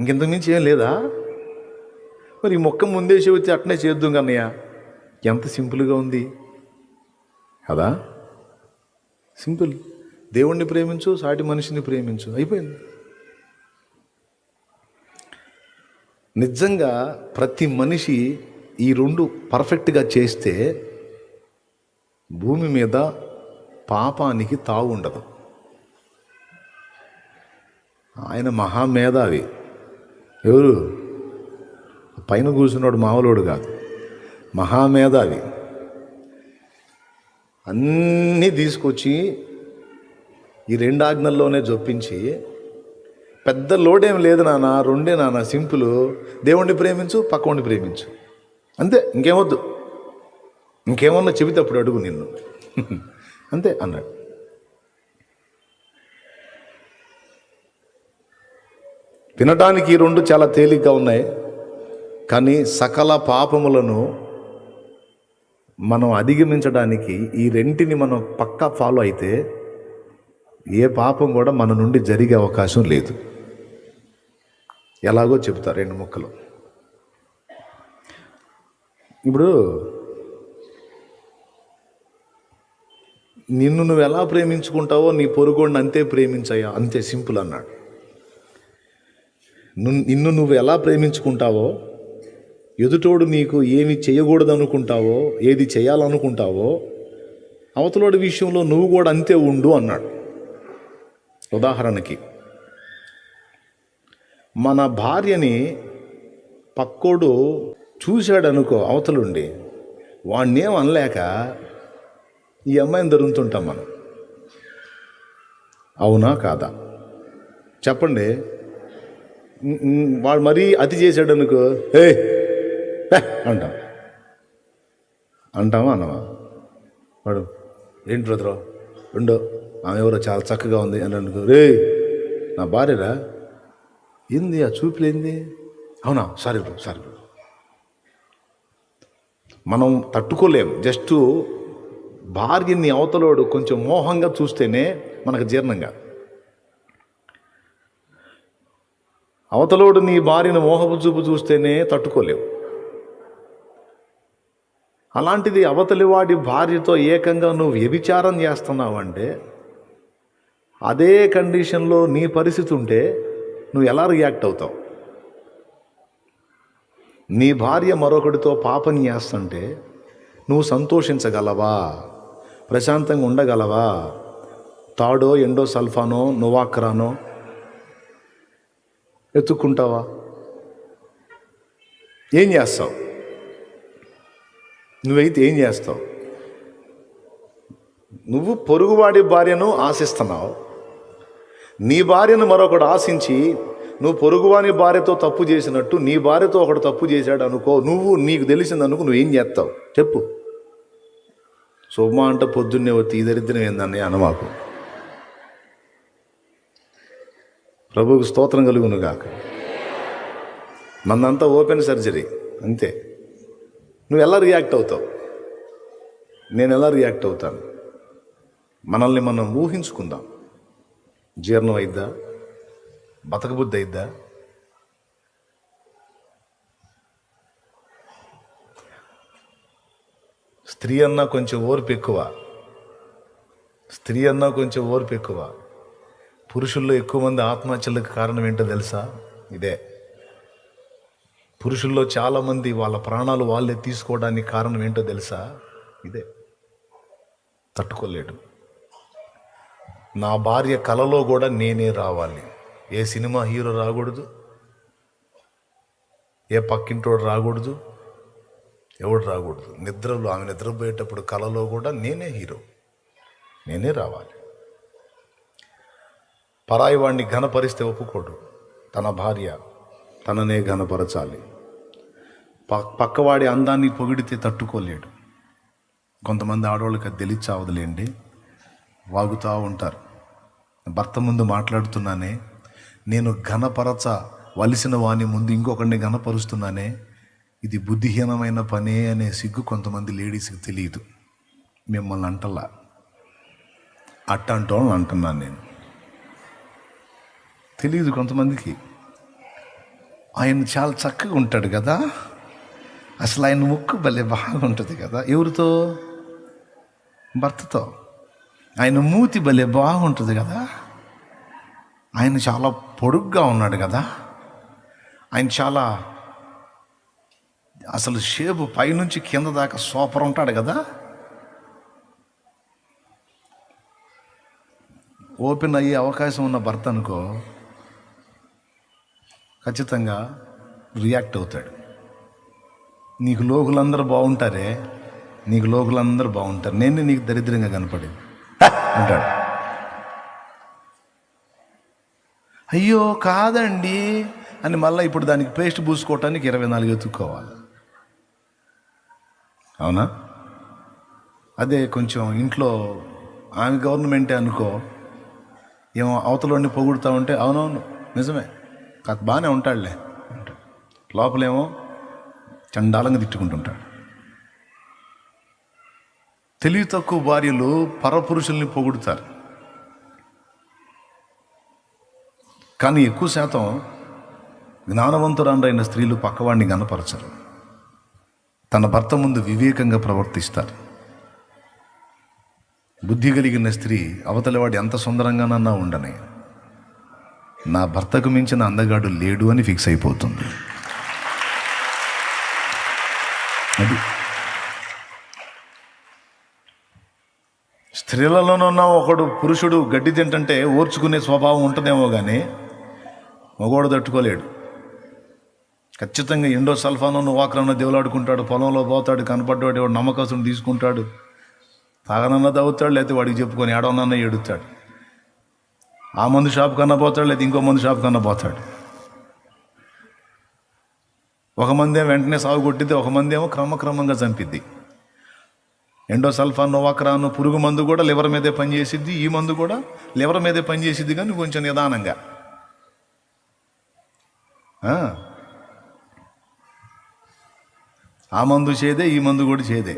ఇంకెంతకు మించి ఏం లేదా? మరి ఈ మొక్క ముందేసి వచ్చి అట్నే చేద్దాం కన్నయ్య. ఎంత సింపుల్గా ఉంది. కదా? సింపుల్. దేవుణ్ణి ప్రేమించు సాటి మనిషిని ప్రేమించు. అయిపోయింది. నిజంగా ప్రతి మనిషి ఈ రెండు పర్ఫెక్ట్గా చేస్తే భూమి మీద పాపానికి తావు ఉండదు. ఆయన మహామేధావి. ఎవరు? పైన కూర్చున్నాడు మామూలుడు కాదు. మహామేధావి. అన్నీ తీసుకొచ్చి ఈ రెండు ఆజ్ఞల్లోనే జొప్పించి పెద్ద లోడేం లేదు నాన్న రెండే నాన్న సింపుల్. దేవుణ్ణి ప్రేమించు పక్కవాడిని ప్రేమించు. అంతే ఇంకేమొద్దు ఇంకేమన్నా చెబితే అప్పుడు అడుగు నిన్ను. అంతే అన్నాడు. తినటానికి ఈ రెండు చాలా తేలిగ్గా ఉన్నాయి. కానీ సకల పాపములను మనం అధిగమించడానికి ఈ రెంటిని మనం పక్కా ఫాలో అయితే ఏ పాపం కూడా మన నుండి జరిగే అవకాశం లేదు. ఎలాగో చెప్తారు రెండు ముక్కలు. ఇప్పుడు నిన్ను నువ్వు ఎలా ప్రేమించుకుంటావో నీ పొరుగుడిని అంతే ప్రేమించయ్యా అంతే సింపుల్ అన్నాడు. నిన్ను నువ్వు ఎలా ప్రేమించుకుంటావో ఎదుటోడు నీకు ఏమి చేయకూడదనుకుంటావో ఏది చేయాలనుకుంటావో అవతలోడి విషయంలో నువ్వు కూడా అంతే ఉండు అన్నాడు. ఉదాహరణకి మన భార్యని పక్కోడు చూశాడనుకో అవతలుండి వాణ్ణేం అనలేక ఈ అమ్మాయిని దొరుకుతుంటాం మనం. అవునా కాదా? చెప్పండి. వాడు మరీ అతి చేశాడు అనుకో ఏ అంటాం. అంటావా అన్నవా? వాడు ఏంటి బ్రదరు రెండో ఆమె ఎవరో చాలా చక్కగా ఉంది అని అనుకో రే నా భార్యరా? ఏంది ఆ చూపులేంది అవునా సారీ బ్రో సారీ బ్రో. మనం తట్టుకోలేం. జస్ట్ భార్యని అవతలోడు కొంచెం మోహంగా చూస్తేనే మనకు జీర్ణంగా. అవతలోడు నీ భార్యను మోహపు చూపు చూస్తేనే తట్టుకోలేవు. అలాంటిది అవతలి వాడి భార్యతో ఏకంగా నువ్వు వ్యభిచారం చేస్తున్నావంటే అదే కండిషన్లో నీ పరిస్థితి ఉంటే నువ్వు ఎలా రియాక్ట్ అవుతావు? నీ భార్య మరొకడితో పాపం చేస్తుంటే నువ్వు సంతోషించగలవా? ప్రశాంతంగా ఉండగలవా? తాడో ఎండో సల్ఫానో నువాక్రానో ఎత్తుక్కుంటావా ఏం చేస్తావు? నువ్వైతే ఏం చేస్తావు? నువ్వు పొరుగువాడి భార్యను ఆశిస్తున్నావు. నీ భార్యను మరొకడు ఆశించి నువ్వు పొరుగువాని భార్యతో తప్పు చేసినట్టు నీ భార్యతో ఒకడు తప్పు చేశాడు అనుకో నువ్వు నీకు తెలిసింది అనుకో నువ్వేం చేస్తావు? చెప్పు. శుభమా అంట పొద్దున్నే వచ్చి ఈ దరిద్రం ఏందని అనమాకు. ప్రభువుకు స్తోత్రం కలుగును గాక మందంతా ఓపెన్ సర్జరీ అంతే. నువ్వు ఎలా రియాక్ట్ అవుతావు? నేను ఎలా రియాక్ట్ అవుతాను? మనల్ని మనం ఊహించుకుందాం. జీర్ణం అయిద్దా? బతకబుద్ధి అయిద్దా? స్త్రీ అన్నా కొంచెం ఓర్పు ఎక్కువ. స్త్రీ అన్నా కొంచెం ఓర్పు ఎక్కువ. పురుషుల్లో ఎక్కువ మంది ఆత్మహత్యలకు కారణం ఏంటో తెలుసా? ఇదే. పురుషుల్లో చాలామంది వాళ్ళ ప్రాణాలు వాళ్ళే తీసుకోవడానికి కారణం ఏంటో తెలుసా? ఇదే. తట్టుకోలేడు. నా భార్య కలలో కూడా నేనే రావాలి. ఏ సినిమా హీరో రాకూడదు? ఏ పక్కింటోడు రాకూడదు? ఎవడు రాకూడదు? నిద్రలో ఆమె నిద్రపోయేటప్పుడు కలలో కూడా నేనే హీరో. నేనే రావాలి. పరాయి వాడిని ఘనపరిస్తే ఒప్పుకోడు. తన భార్య తననే ఘనపరచాలి. ప పక్కవాడి అందాన్ని పొగిడితే తట్టుకోలేడు. కొంతమంది ఆడవాళ్ళకి అది తెలిచావదులేండి. వాగుతూ ఉంటారు. భర్త ముందు మాట్లాడుతున్నానే నేను ఘనపరచ వలసిన వాని ముందు ఇంకొకరిని ఘనపరుస్తున్నానే ఇది బుద్ధిహీనమైన పనే అనే సిగ్గు కొంతమంది లేడీస్కి తెలియదు. మిమ్మల్ని అంటలా. అట్ట అంటోళ్ళని అంటున్నాను నేను. తెలియదు కొంతమందికి. ఆయన చాలా చక్కగా ఉంటాడు కదా. అసలు ఆయన ముక్కు భలే బాగుంటుంది కదా. ఎవరితో? భర్తతో. ఆయన మూతి భలే బాగుంటుంది కదా. ఆయన చాలా పొడుగ్గా ఉన్నాడు కదా. ఆయన చాలా అసలు షేపు పైనుంచి కింద దాకా సూపర్ ఉంటాడు కదా. ఓపెన్ అయ్యే అవకాశం ఉన్న భర్త అనుకో. ఖచ్చితంగా రియాక్ట్ అవుతాడు. నీకు లోకులందరూ బాగుంటారే నీకు లోకులందరూ బాగుంటారు. నేను నీకు దరిద్రంగా కనపడేది. అంటాడు. అయ్యో కాదండి అని మళ్ళీ ఇప్పుడు దానికి పేస్ట్ పూసుకోవటానికి ఇరవై నాలుగు ఎత్తుక్కోవాలి. అవునా? అదే కొంచెం ఇంట్లో ఆమె గవర్నమెంటే అనుకో ఏమో అవతలని పొగుడుతూ ఉంటే అవునవును నిజమే. కాదు బాగానే ఉంటాడులే. లోపలేమో చండాలంగా తిట్టుకుంటుంటాడు. తెలివి తక్కువ భార్యలు పరపురుషుల్ని పొగుడుతారు. కానీ ఎక్కువ శాతం జ్ఞానవంతురాండ్రైన స్త్రీలు పక్కవాడిని గనపరచరు తన భర్త ముందు వివేకంగా ప్రవర్తిస్తారు. బుద్ధి కలిగిన స్త్రీ అవతలివాడు ఎంత సుందరంగానన్నా ఉండని. నా భర్తకు మించిన అందగాడు లేడు అని ఫిక్స్ అయిపోతుంది. అది. స్త్రీలలోనున్న ఒకడు పురుషుడు గడ్డి తింటంటే ఓర్చుకునే స్వభావం ఉంటుందేమో కానీ మగవాడు తట్టుకోలేడు. ఖచ్చితంగా ఎండో సల్ఫాను వాకరన్న దేవులాడుకుంటాడు పొలంలో పోతాడు కనపడ్డాడు వాడు నమ్మకస్తుని తీసుకుంటాడు తాగనన్న తవ్వుతాడు లేకపోతే వాడికి చెప్పుకొని ఏడవనన్న ఏడుతాడు. ఆ మందు షాప్ కన్నా పోతాడు లేదా ఇంకో మందు షాప్ కన్నా పోతాడు. ఒక మందే వెంటనే సాగు కొట్టిద్ది ఒక మంది ఏమో క్రమక్రమంగా చంపిద్ది. ఎండో సల్ఫాన్ నోవాక్రాను పురుగు మందు కూడా లివర్ మీదే పనిచేసిద్ది ఈ మందు కూడా లివర్ మీదే పనిచేసిద్ది కానీ కొంచెం నిదానంగా. ఆ. ఆ మందు చేదే ఈ మందు కూడా చేదే.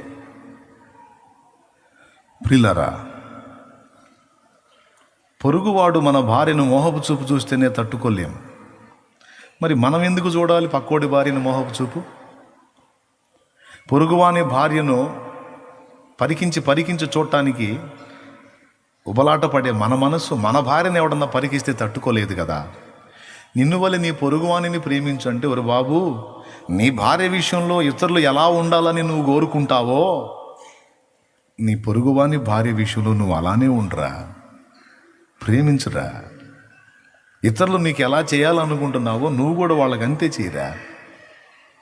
ప్రిల్లరా పొరుగువాడు మన భార్యను మోహపు చూపు చూస్తేనే తట్టుకోలేము. మరి మనం ఎందుకు చూడాలి పక్కోడి భార్యను మోహపు చూపు? పొరుగువాని భార్యను పరికించి పరికించి చూడటానికి ఉబలాట పడే మన మనస్సు మన భార్యను ఎవడన్నా పరికిస్తే తట్టుకోలేదు కదా. నిన్ను వల్ల నీ పొరుగువానిని ప్రేమించు అంటే ఒరు బాబు నీ భార్య విషయంలో ఇతరులు ఎలా ఉండాలని నువ్వు కోరుకుంటావో నీ పొరుగువాని భార్య విషయంలో నువ్వు అలానే ఉండరా. ప్రేమించురా? ఇతరులు నీకు ఎలా చేయాలనుకుంటున్నావో నువ్వు కూడా వాళ్ళకి అంతే చేయరా?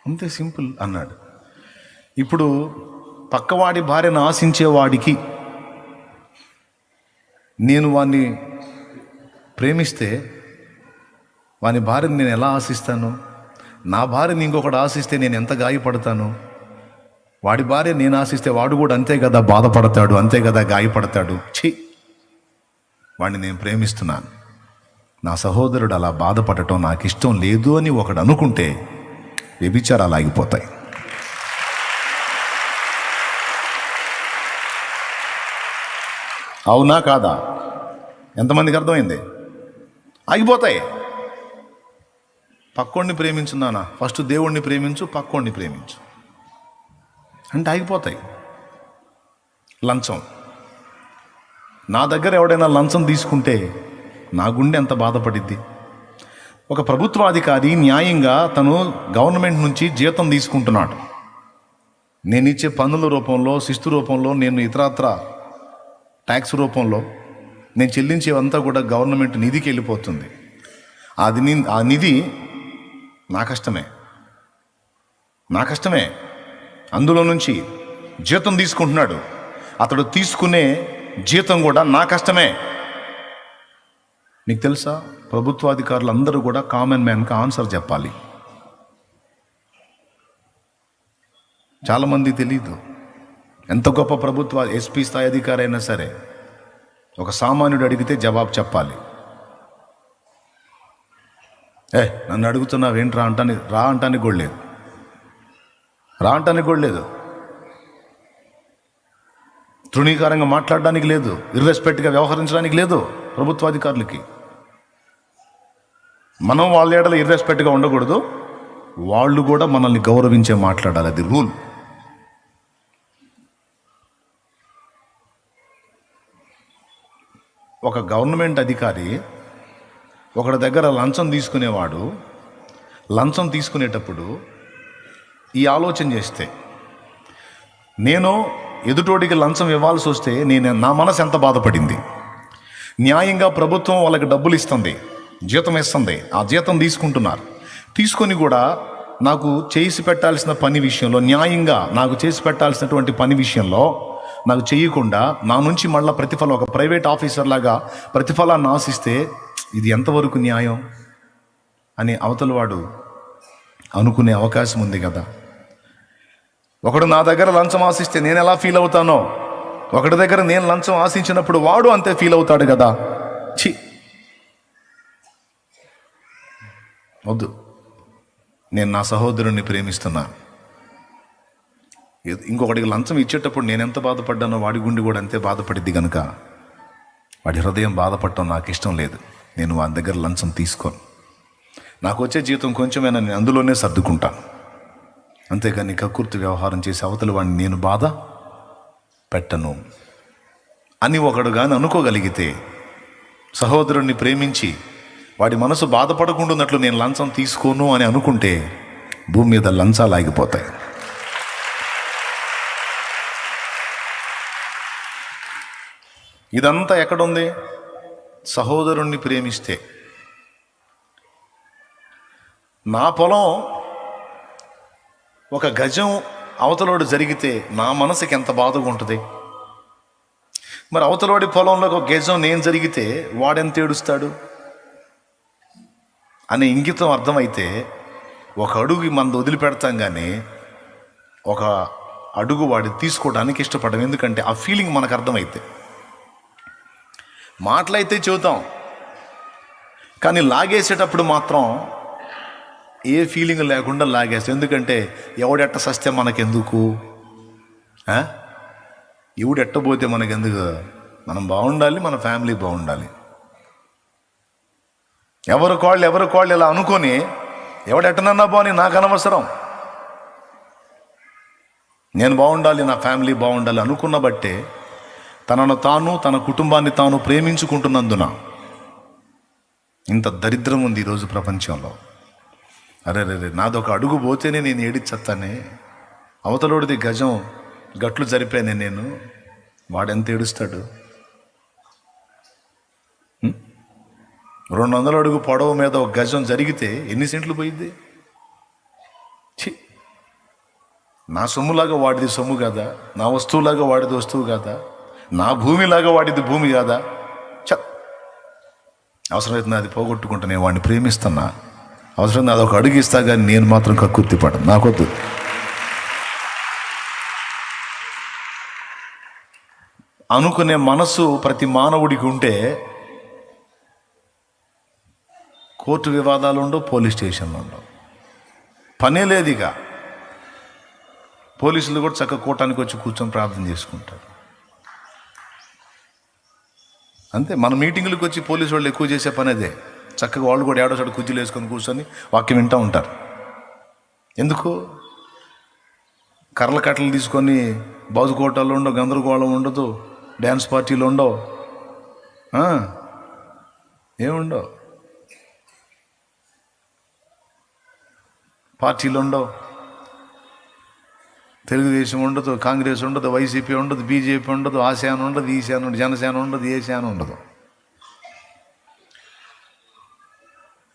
అంతే సింపుల్ అన్నాడు. ఇప్పుడు పక్కవాడి భార్యను ఆశించేవాడికి నేను వాణ్ణి ప్రేమిస్తే వాని భార్యని నేను ఎలా ఆశిస్తాను? నా భార్యని ఇంకొకటి ఆశిస్తే నేను ఎంత గాయపడతాను? వాడి భార్య నేను ఆశిస్తే వాడు కూడా అంతే కదా బాధపడతాడు అంతే కదా గాయపడతాడు. ఛీ! వాడిని నేను ప్రేమిస్తున్నాను. నా సహోదరుడు అలా బాధపడటం నాకు ఇష్టం లేదు అని ఒకడు అనుకుంటే వ్యభిచారాలు ఆగిపోతాయి. అవునా కాదా? ఎంతమందికి అర్థమైంది? ఆగిపోతాయి. పక్కోడిని ప్రేమించున్నానా? ఫస్ట్ దేవుణ్ణి ప్రేమించు పక్కోడిని ప్రేమించు. అంటే ఆగిపోతాయి. లంచం. నా దగ్గర ఎవడైనా లంచం తీసుకుంటే నా గుండె ఎంత బాధపడిద్ది. ఒక ప్రభుత్వాధికారి న్యాయంగా తను గవర్నమెంట్ నుంచి జీతం తీసుకుంటున్నాడు. నేను ఇచ్చే పన్నుల రూపంలో శిస్తు రూపంలో నేను ఇతరత్ర ట్యాక్స్ రూపంలో నేను చెల్లించేవంతా కూడా గవర్నమెంట్ నిధికి వెళ్ళిపోతుంది. అది ని- ఆ నిధి నా కష్టమే. నా కష్టమే. అందులో నుంచి జీతం తీసుకుంటున్నాడు. అతడు తీసుకునే జీతం కూడా నా కష్టమే. నీకు తెలుసా? ప్రభుత్వాధికారులు అందరూ కూడా కామన్ మ్యాన్కి ఆన్సర్ చెప్పాలి. చాలామంది తెలియదు ఎంత గొప్ప ప్రభుత్వ ఎస్పీ స్థాయి అధికారి అయినా సరే ఒక సామాన్యుడు అడిగితే జవాబు చెప్పాలి. ఏ నన్ను అడుగుతున్నావు ఏంట్రా అంటానికి రా అంటానికి కూడా లేదు. రా అంటానికి కూడా లేదు. తృణీకారంగా మాట్లాడడానికి లేదు. ఇర్రెస్పెక్ట్గా వ్యవహరించడానికి లేదు ప్రభుత్వాధికారులకి. మనం వాళ్ళ ఏడల ఇర్రెస్పెక్ట్గా ఉండకూడదు. వాళ్ళు కూడా మనల్ని గౌరవించే మాట్లాడాలి. అది రూల్. ఒక గవర్నమెంట్ అధికారి ఒకడి దగ్గర లంచం తీసుకునేవాడు. లంచం తీసుకునేటప్పుడు ఈ ఆలోచన చేస్తే నేను ఎదుటోడికి లంచం ఇవ్వాల్సి వస్తే నేను నా మనసు ఎంత బాధపడింది? న్యాయంగా ప్రభుత్వం వాళ్ళకి డబ్బులు ఇస్తుంది జీతం ఇస్తుంది ఆ జీతం తీసుకుంటున్నారు. తీసుకొని కూడా నాకు చేసి పెట్టాల్సిన పని విషయంలో న్యాయంగా నాకు చేసి పెట్టాల్సినటువంటి పని విషయంలో నాకు చేయకుండా నా నుంచి మళ్ళీ ప్రతిఫలం ఒక ప్రైవేట్ ఆఫీసర్ లాగా ప్రతిఫలాన్ని ఆశిస్తే ఇది ఎంతవరకు న్యాయం? అని అవతలవాడు అనుకునే అవకాశం ఉంది కదా. ఒకడు నా దగ్గర లంచం ఆశిస్తే నేను ఎలా ఫీల్ అవుతానో? ఒకటి దగ్గర నేను లంచం ఆశించినప్పుడు వాడు అంతే ఫీల్ అవుతాడు కదా? ఛీ. వద్దు. నేను నా సహోదరుణ్ణి ప్రేమిస్తున్నాను ఏదో- ఇంకొకటికి లంచం ఇచ్చేటప్పుడు నేను ఎంత బాధపడ్డానో వాడి గుండె కూడా అంతే బాధపడిద్ది కనుక వాడి హృదయం బాధపడటం నాకు ఇష్టం లేదు. నేను వాడి దగ్గర లంచం తీసుకోను. నాకు వచ్చే జీతం కొంచెమైనా నేను అందులోనే సర్దుకుంటాను. అంతేకాని కక్కుర్తి వ్యవహారం చేసి అవతల వాడిని నేను బాధ పెట్టను. అని ఒకడు కానీ అనుకోగలిగితే సహోదరుణ్ణి ప్రేమించి వాడి మనసు బాధపడకుండా నేను లంచం తీసుకోను అని అనుకుంటే భూమి మీద లంచాలు ఆగిపోతాయి. ఇదంతా ఎక్కడుంది? సహోదరుణ్ణి ప్రేమిస్తే. నా పొలం ఒక గజం అవతలోడు జరిగితే నా మనసుకి ఎంత బాధగా ఉంటుంది? మరి అవతలోడి పొలంలో ఒక గజం నేను జరిగితే వాడెంత ఏడుస్తాడు? అనే ఇంగితం అర్థమైతే ఒక అడుగు మన వదిలిపెడతాం కానీ ఒక అడుగు వాడి తీసుకోవడానికి ఇష్టపడడం. ఎందుకంటే ఆ ఫీలింగ్ మనకు అర్థమైతే. మాటలైతే చెబుతాం. కానీ లాగేసేటప్పుడు మాత్రం ఏ ఫీలింగ్ లేకుండా లాగేస్తాం ఎందుకంటే ఎవడెట్ట సస్తే మనకెందుకు? ఎవడెట్టబోతే ఎవడు మనకెందుకు? మనం బాగుండాలి మన ఫ్యామిలీ బాగుండాలి. ఎవరు కాళ్ళు ఎవరు కాళ్ళు ఇలా అనుకొని ఎవడెట్టనన్నా బాగుని నాకు అనవసరం. నేను బాగుండాలి నా ఫ్యామిలీ బాగుండాలి అనుకున్న బట్టే తనను తాను తన కుటుంబాన్ని తాను ప్రేమించుకుంటున్నందున ఇంత దరిద్రం ఉంది ఈరోజు ప్రపంచంలో. అరే రే నాదొక అడుగు పోతేనే నేను ఏడిచ్చత్తానే. అవతలోడిది గజం గట్లు జరిపానే నేను. వాడెంత ఏడుస్తాడు? రెండు వందల అడుగు పొడవు మీద ఒక గజం జరిగితే ఎన్ని సెంట్లు పోయింది ఛీ! నా సొమ్ములాగా వాడిది సొమ్ము కాదా? నా వస్తువులాగా వాడిది వస్తువు కాదా? నా భూమిలాగా వాడిది భూమి కాదా? చ అవసరమైతే నాది పోగొట్టుకుంటా నేను వాడిని ప్రేమిస్తున్నా. అవసరం అది ఒక అడుగు ఇస్తా కానీ నేను మాత్రం కక్కుర్తి పడను. నాకొద్దు అనుకునే మనసు ప్రతి మానవుడికి ఉంటే కోర్టు వివాదాలు ఉండవు పోలీస్ స్టేషన్లు ఉండవు పనే లేదు ఇక పోలీసులు కూడా చక్కగా కూటానికి వచ్చి కూర్చొని ప్రార్థన చేసుకుంటారు. అంతే మన మీటింగులకు వచ్చి పోలీసు వాళ్ళు ఎక్కువ చేసే పని అదే చక్కగా వాళ్ళు కూడా ఏడో చోట కుర్చీలు వేసుకొని కూర్చొని వాక్యం వింటూ ఉంటారు. ఎందుకు? కర్రల కట్టలు తీసుకొని బాజుకోటలు ఉండవు గందరగోళం ఉండదు డ్యాన్స్ పార్టీలు ఉండవు. ఏముండవు? పార్టీలు ఉండవు. తెలుగుదేశం ఉండదు కాంగ్రెస్ ఉండదు వైసీపీ ఉండదు బీజేపీ ఉండదు ఆశాన ఉండదు ఈశాన్ ఉండదు జనసేన ఉండదు ఏ ఉండదు.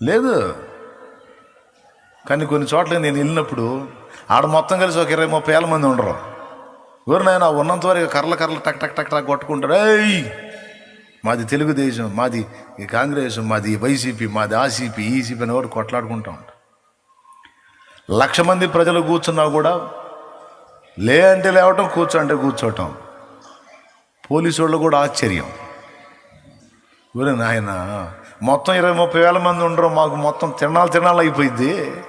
లేదు. కానీ కొన్ని చోట్ల నేను వెళ్ళినప్పుడు ఆడ మొత్తం కలిసి ఒక ఇరవై ముప్పై వేల మంది ఉండరు. ఎవరినైనా ఉన్నంత వరకు కర్రల కర్రలు టక్ టక్ టక్ టక్ కొట్టుకుంటారు. ఏయ్! మాది తెలుగుదేశం మాది ఈ కాంగ్రెస్ మాది వైసీపీ మాది ఆసీపీ ఈసీపీ అని కొట్లాడుకుంటా ఉంటాం లక్ష మంది ప్రజలు కూర్చున్నా కూడా లే అంటే లేవటం కూర్చో అంటే కూర్చోవటం. పోలీసు వాళ్ళు కూడా ఆశ్చర్యం. ఊరే నాయన? మొత్తం ఇరవై ముప్పై వేల మంది ఉండరు మాకు మొత్తం తిరణాలు తిరణాలు అయిపోయింది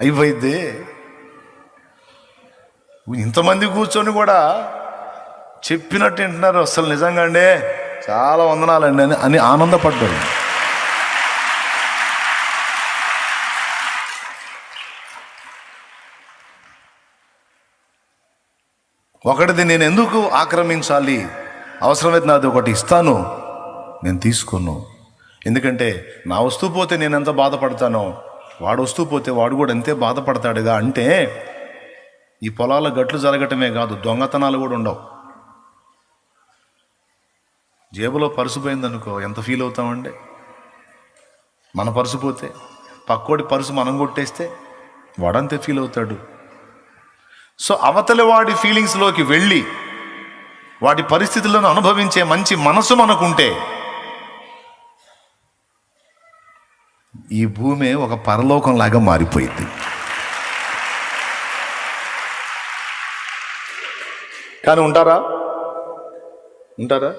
అయిపోయింది ఇంతమంది కూర్చొని కూడా చెప్పినట్టు వింటున్నారు. అసలు నిజంగా అండి చాలా వందనాలండి అని అని ఆనందపడ్డాడు ఒకటిది నేను ఎందుకు ఆక్రమించాలి? అవసరమైతే నాది ఒకటి ఇస్తాను. నేను తీసుకోను ఎందుకంటే నా వస్తువు పోతే నేను ఎంత బాధపడతానో వాడు వస్తువు పోతే వాడు కూడా అంతే బాధపడతాడుగా అంటే ఈ పొలాల గట్లు జరగటమే కాదు దొంగతనాలు కూడా ఉండవు. జేబులో పరుసు పోయిందనుకో ఎంత ఫీల్ అవుతామండి? మన పరుసు పోతే పక్కోడి పరుసు మనం కొట్టేస్తే వాడంతే ఫీల్ అవుతాడు. సో అవతలి వాడి ఫీలింగ్స్లోకి వెళ్ళి వాటి పరిస్థితులను అనుభవించే మంచి మనసు మనకుంటే ఈ భూమి ఒక పరలోకంలాగా మారిపోయింది. కానీ ఉంటారా? ఉంటారా?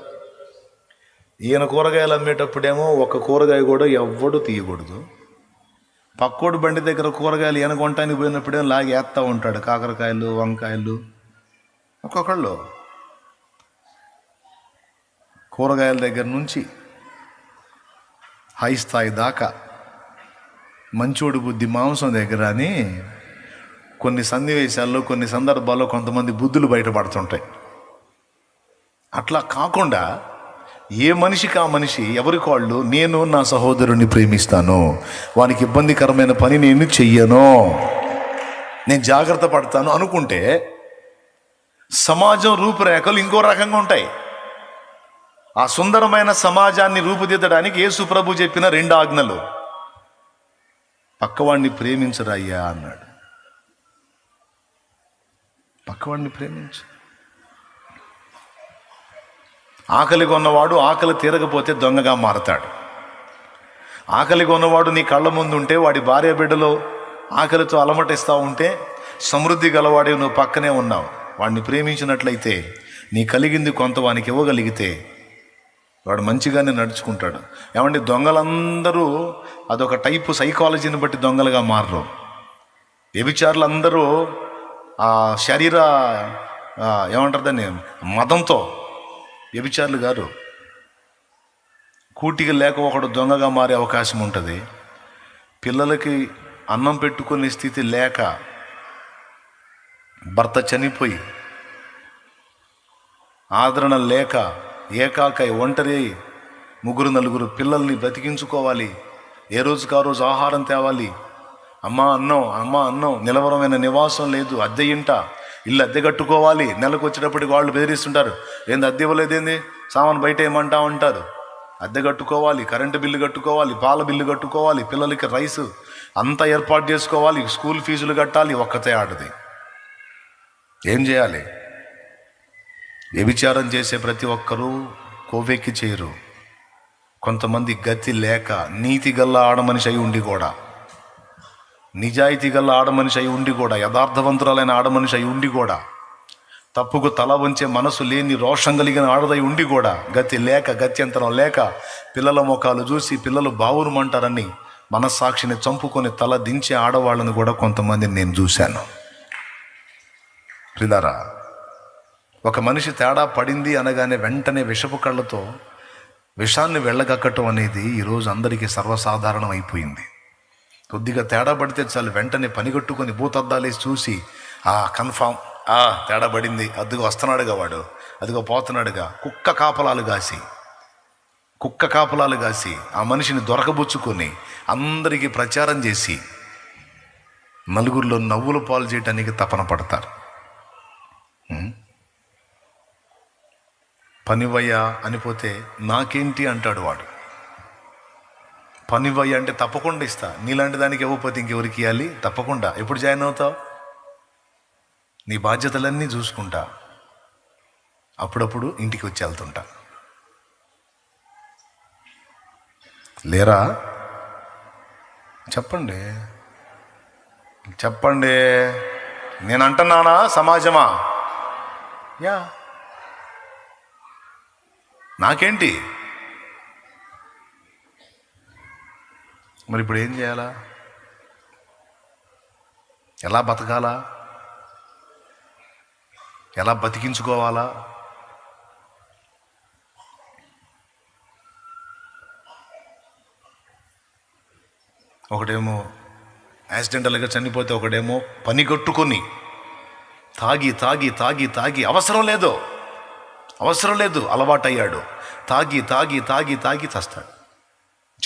ఈయన కూరగాయలు అమ్మేటప్పుడేమో ఒక కూరగాయ కూడా ఎవ్వడు తీయకూడదు. పక్కోడు బండి దగ్గర కూరగాయలు ఈయన కొనటానికి పోయినప్పుడేమో లాగేస్తూ ఉంటాడు. కాకరకాయలు వంకాయలు ఒక్కొక్కళ్ళు. కూరగాయల దగ్గర నుంచి హై స్థాయి దాకా మంచోడు బుద్ధి మాంసం దగ్గర అని కొన్ని సన్నివేశాల్లో కొన్ని సందర్భాల్లో కొంతమంది బుద్ధులు బయటపడుతుంటాయి. అట్లా కాకుండా ఏ మనిషికి ఆ మనిషి ఎవరికి వాళ్ళు నేను నా సహోదరుని ప్రేమిస్తాను వానికి ఇబ్బందికరమైన పని నేను చెయ్యను నేను జాగ్రత్త పడతాను అనుకుంటే సమాజం రూపురేఖలు ఇంకో రకంగా ఉంటాయి. ఆ సుందరమైన సమాజాన్ని రూపుదిద్దడానికి యేసు ప్రభు చెప్పిన రెండు ఆజ్ఞలు. పక్కవాడిని ప్రేమించరయ్యా అన్నాడు. పక్కవాడిని ప్రేమించు. ఆకలి కొన్నవాడు ఆకలి తీరకపోతే దొంగగా మారతాడు. ఆకలి కొన్నవాడు నీ కళ్ళ ముందు ఉంటే వాడి భార్య బిడ్డలో ఆకలితో అలమటిస్తూ ఉంటే సమృద్ధి గలవాడే నువ్వు పక్కనే ఉన్నావు. వాడిని ప్రేమించినట్లయితే నీ కలిగింది కొంత వానికి ఇవ్వగలిగితే వాడు మంచిగానే నడుచుకుంటాడు. ఏమంటే దొంగలందరూ అదొక టైపు సైకాలజీని బట్టి దొంగలుగా మారరు. వ్యభిచారులు అందరూ ఆ శరీర ఏమంటారు దాన్ని? మతంతో వ్యభిచారులు గారు కూటికి లేక ఒకడు దొంగగా మారే అవకాశం ఉంటుంది. పిల్లలకి అన్నం పెట్టుకునే స్థితి లేక భర్త చనిపోయి ఆదరణ లేక ఏకాకై ఒంటరి అయి ముగ్గురు నలుగురు పిల్లల్ని బ్రతికించుకోవాలి. ఏ రోజుకు ఆ రోజు ఆహారం తేవాలి? అమ్మా అన్నం అమ్మా అన్నం నిలవరమైన నివాసం లేదు అద్దె ఇంట. ఇల్లు అద్దె కట్టుకోవాలి నెలకు వచ్చేటప్పటికి వాళ్ళు బెదిరిస్తుంటారు. ఏంది అద్దె ఇవ్వలేదేంది సామాన్ బయట ఏమంటా ఉంటారు అద్దె కట్టుకోవాలి కరెంటు బిల్లు కట్టుకోవాలి పాల బిల్లు కట్టుకోవాలి పిల్లలకి రైస్. అంతా ఏర్పాటు చేసుకోవాలి స్కూల్ ఫీజులు కట్టాలి ఒక్కతే ఆటది. ఏం చేయాలి? వ్యభిచారం చేసే ప్రతి ఒక్కరూ కోవెక్కి చేయరు కొంతమంది గతి లేక నీతి గల్ల ఆడమనిషి అయి ఉండి కూడా నిజాయితీ గల్ల ఆడమనిషి అయి ఉండి కూడా యథార్థవంతురాలైన ఆడమనిషి అయి ఉండి కూడా తప్పుకు తల వంచే మనసు లేని రోషం కలిగిన ఆడదై ఉండి కూడా గతి లేక గత్యంతరం లేక పిల్లల ముఖాలు చూసి పిల్లలు బావురుమంటారని మనస్సాక్షిని చంపుకొని తల దించే ఆడవాళ్ళని కూడా కొంతమందిని నేను చూశాను. ప్రిదారా ఒక మనిషి తేడా పడింది అనగానే వెంటనే విషపు కళ్ళతో విషాన్ని వెళ్ళగక్కటం అనేది ఈరోజు అందరికీ సర్వసాధారణం అయిపోయింది. కొద్దిగా తేడా పడితే చాలు వెంటనే పనిగట్టుకొని భూతద్దాలేసి చూసి ఆ కన్ఫామ్. ఆ తేడా పడింది. అదిగో వస్తున్నాడుగా వాడు. అదిగో పోతున్నాడుగా. కుక్క కాపలాలు కాసి కుక్క కాపలాలు కాసి ఆ మనిషిని దొరకబుచ్చుకొని అందరికీ ప్రచారం చేసి నలుగురిలో నవ్వులు పాలు చేయడానికి తపన పడతారు. పనివయ్యా అనిపోతే నాకేంటి అంటాడు వాడు. పనివయ్య అంటే తప్పకుండా ఇస్తా. నీలాంటి దానికి ఇవ్వకపోతే ఇంకెవరికి ఇవ్వాలి తప్పకుండా. ఎప్పుడు జాయిన్ అవుతావు? నీ బాధ్యతలన్నీ చూసుకుంటా. అప్పుడప్పుడు ఇంటికి వచ్చి వెళ్తుంటా. లేరా? చెప్పండి. చెప్పండి. నేను అంటున్నానా సమాజమా? యా. నాకేంటి? మరి ఇప్పుడు ఏం చేయాలా? ఎలా బతకాలా? ఎలా బతికించుకోవాలా? ఒకడేమో యాక్సిడెంటల్గా చనిపోతే ఒకడేమో పని కట్టుకొని తాగి తాగి తాగి తాగి. అవసరం లేదు. అవసరం లేదు అలవాటయ్యాడు. తాగి తాగి తాగి తాగి చస్తాడు.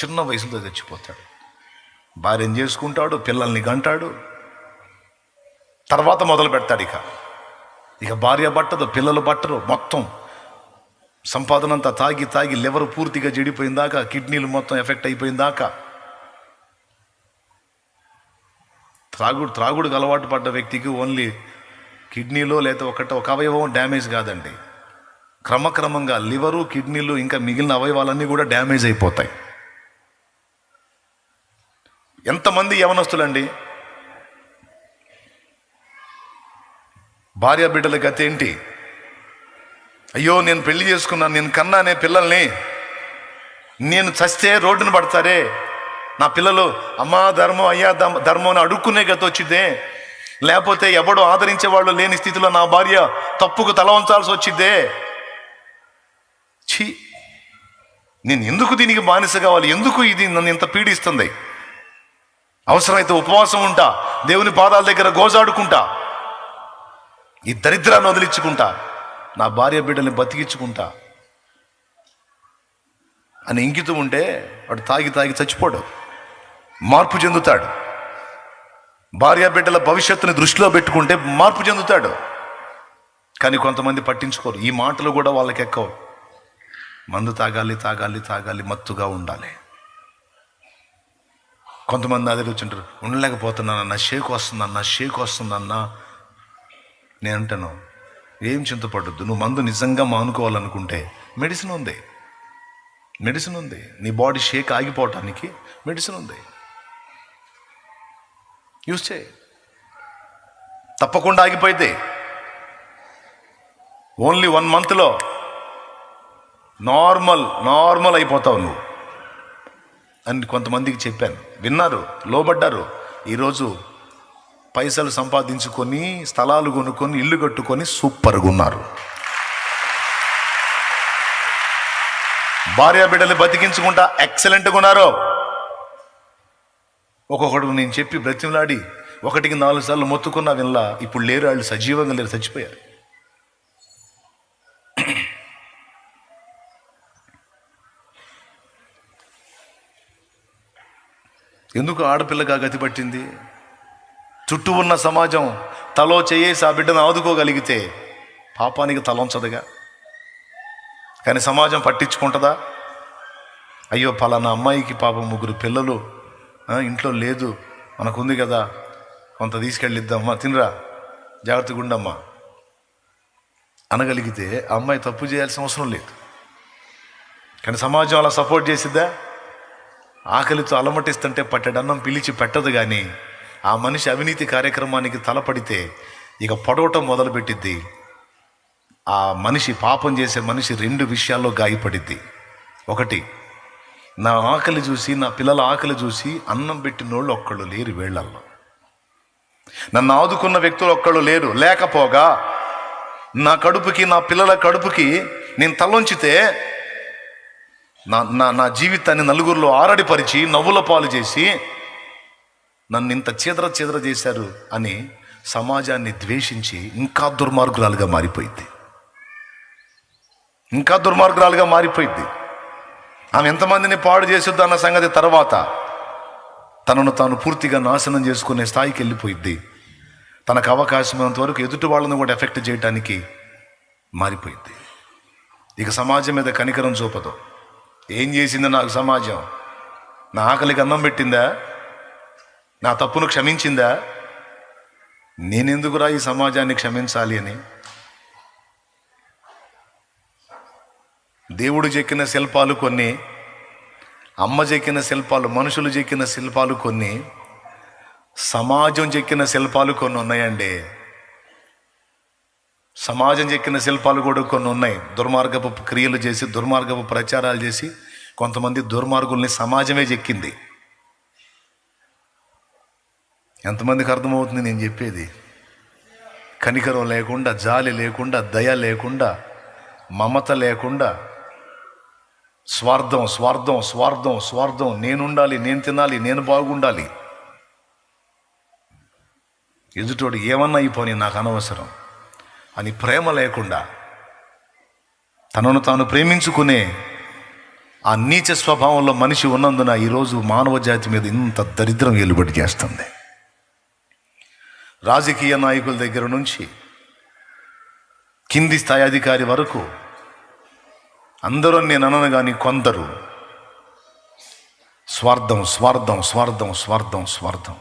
చిన్న వయసులో చచ్చిపోతాడు. భార్యను చేసుకుంటాడు పిల్లల్ని గంటాడు తర్వాత మొదలు పెడతాడు ఇక. ఇక భార్య పట్టదు పిల్లలు పట్టరు మొత్తం. సంపాదన అంతా తాగి తాగి లివర్ పూర్తిగా చెడిపోయిందాక కిడ్నీలు మొత్తం ఎఫెక్ట్ అయిపోయిందాకా. త్రాగుడు త్రాగుడుకు అలవాటు పడ్డ వ్యక్తికి ఓన్లీ కిడ్నీలో లేదా ఒకట ఒక అవయవం డ్యామేజ్ కాదండి. క్రమక్రమంగా లివరు కిడ్నీలు ఇంకా మిగిలిన అవయవాలన్నీ కూడా డ్యామేజ్ అయిపోతాయి. ఎంతమంది యవనస్తులండి? భార్య బిడ్డల గతి ఏంటి? అయ్యో నేను పెళ్ళి చేసుకున్నాను నేను కన్నానే పిల్లల్ని నేను చస్తే రోడ్డున పడతారే? నా పిల్లలు అమ్మా ధర్మం అయ్యా ధర్మం అని అడుక్కునే గత వచ్చిందే? లేకపోతే ఎవడు ఆదరించే వాళ్ళు లేని స్థితిలో నా భార్య తప్పుకు తల వంచాల్సి వచ్చిద్దే ఛీ నేను ఎందుకు దీనికి బానిస కావాలి? ఎందుకు ఇది నన్ను ఇంత పీడిస్తుంది? అవసరమైతే ఉపవాసం ఉంటా దేవుని పాదాల దగ్గర గోజాడుకుంటా ఈ దరిద్రాన్ని వదిలించుకుంటా నా భార్య బిడ్డల్ని బతికించుకుంటా. అని ఇంకితూ ఉంటే వాడు తాగి తాగి చచ్చిపోడు. మార్పు చెందుతాడు. భార్య బిడ్డల భవిష్యత్తుని దృష్టిలో పెట్టుకుంటే మార్పు చెందుతాడు. కానీ కొంతమంది పట్టించుకోరు. ఈ మాటలు కూడా వాళ్ళకి ఎక్కవు మందు తాగాలి తాగాలి తాగాలి మత్తుగా ఉండాలి. కొంతమంది అదే కూర్చుంటారు ఉండలేకపోతున్నానన్న షేక్ వస్తుందన్న షేక్ వస్తుందన్నా నేను అంటాను ఏం చింతపడద్దు నువ్వు మందు నిజంగా మానుకోవాలనుకుంటే మెడిసిన్ ఉంది. మెడిసిన్ ఉంది. నీ బాడీ షేక్ ఆగిపోవటానికి మెడిసిన్ ఉంది. యూస్ చేయి. తప్పకుండా ఆగిపోయితే ఓన్లీ వన్ మంత్లో నార్మల్ నార్మల్ అయిపోతావు నువ్వు. అని కొంతమందికి చెప్పాను. విన్నారు లోబడ్డారు. ఈరోజు పైసలు సంపాదించుకొని స్థలాలు కొనుక్కొని ఇల్లు కట్టుకొని సూపర్గా ఉన్నారు. భార్యా బిడ్డలు బతికించుకుంటా ఎక్సలెంట్గా ఉన్నారు. ఒక్కొక్కడు నేను చెప్పి బ్రతిమలాడి ఒకటికి నాలుగు సార్లు మొత్తుకున్నా వినలా ఇప్పుడు లేరు వాళ్ళు సజీవంగా లేరు చచ్చిపోయారు. ఎందుకు ఆడపిల్లగా గతి పట్టింది చుట్టూ ఉన్న సమాజం తలో చేయేసి ఆ బిడ్డను ఆదుకోగలిగితే పాపానికి తలంచదుగా? కానీ సమాజం పట్టించుకుంటుందా? అయ్యో పలానా అమ్మాయికి పాపం ముగ్గురు పిల్లలు ఇంట్లో లేదు మనకుంది కదా కొంత తీసుకెళ్ళిద్దామ్మా తినరా జాగ్రత్తగా ఉండమ్మా అనగలిగితే అమ్మాయి తప్పు చేయాల్సిన అవసరం లేదు. కానీ సమాజం అలా సపోర్ట్ చేసిద్దా? ఆకలితో అలమటిస్తుంటే పట్టెడన్నం పిలిచి పెట్టదు కానీ ఆ మనిషి అవినీతి కార్యక్రమానికి తలపడితే ఇక పొడవటం మొదలుపెట్టిద్ది. ఆ మనిషి పాపం చేసే మనిషి రెండు విషయాల్లో గాయపడిద్ది. ఒకటి నా ఆకలి చూసి నా పిల్లల ఆకలి చూసి అన్నం పెట్టినోళ్ళు ఒక్కళ్ళు లేరు వేళ్ళల్లో నన్ను ఆదుకున్న వ్యక్తులు ఒక్కళ్ళు లేరు. లేకపోగా నా కడుపుకి నా పిల్లల కడుపుకి నేను తలొంచితే నా నా నా జీవితాన్ని నలుగురిలో ఆరడిపరిచి నవ్వుల పాలు చేసి నన్ను ఇంత చీదర చీదర చేశారు అని సమాజాన్ని ద్వేషించి ఇంకా దుర్మార్గురాలుగా మారిపోయింది. ఇంకా దుర్మార్గురాలుగా మారిపోయింది. ఆమె ఎంతమందిని పాడు చేసిద్దు అన్న సంగతి తర్వాత తనను తాను పూర్తిగా నాశనం చేసుకునే స్థాయికి వెళ్ళిపోయింది. తనకు అవకాశం వరకు ఎదుటి వాళ్ళను కూడా ఎఫెక్ట్ చేయడానికి మారిపోయింది. ఇక సమాజం మీద కనికరం చూపదు. ఏం చేసింది నాకు సమాజం? నా ఆకలికి అన్నం పెట్టిందా? నా తప్పును క్షమించిందా? నేనెందుకురా ఈ సమాజాన్ని క్షమించాలి అని? దేవుడు చెక్కిన శిల్పాలు కొన్ని అమ్మ చెక్కిన శిల్పాలు మనుషులు చెక్కిన శిల్పాలు కొన్ని సమాజం చెక్కిన శిల్పాలు కొన్ని ఉన్నాయండి. సమాజం చెక్కిన శిల్పాలు కూడా కొన్ని ఉన్నాయి. దుర్మార్గపు క్రియలు చేసి దుర్మార్గపు ప్రచారాలు చేసి కొంతమంది దుర్మార్గుల్ని సమాజమే చెక్కింది. ఎంతమందికి అర్థమవుతుంది నేను చెప్పేది? కనికరం లేకుండా జాలి లేకుండా దయ లేకుండా మమత లేకుండా స్వార్థం స్వార్థం స్వార్థం స్వార్థం నేనుండాలి నేను తినాలి నేను బాగుండాలి. ఎదుటోడు ఏమన్నా అయిపోయి నాకు అనవసరం. అని ప్రేమ లేకుండా తనను తాను ప్రేమించుకునే ఆ నీచ స్వభావంలో మనిషి ఉన్నందున ఈరోజు మానవ జాతి మీద ఇంత దరిద్రం వెలుబడి చేస్తుంది. రాజకీయ నాయకుల దగ్గర నుంచి కింది స్థాయి అధికారి వరకు అందరూ నేను అనను కానీ కొందరు స్వార్థం స్వార్థం స్వార్థం స్వార్థం స్వార్థం.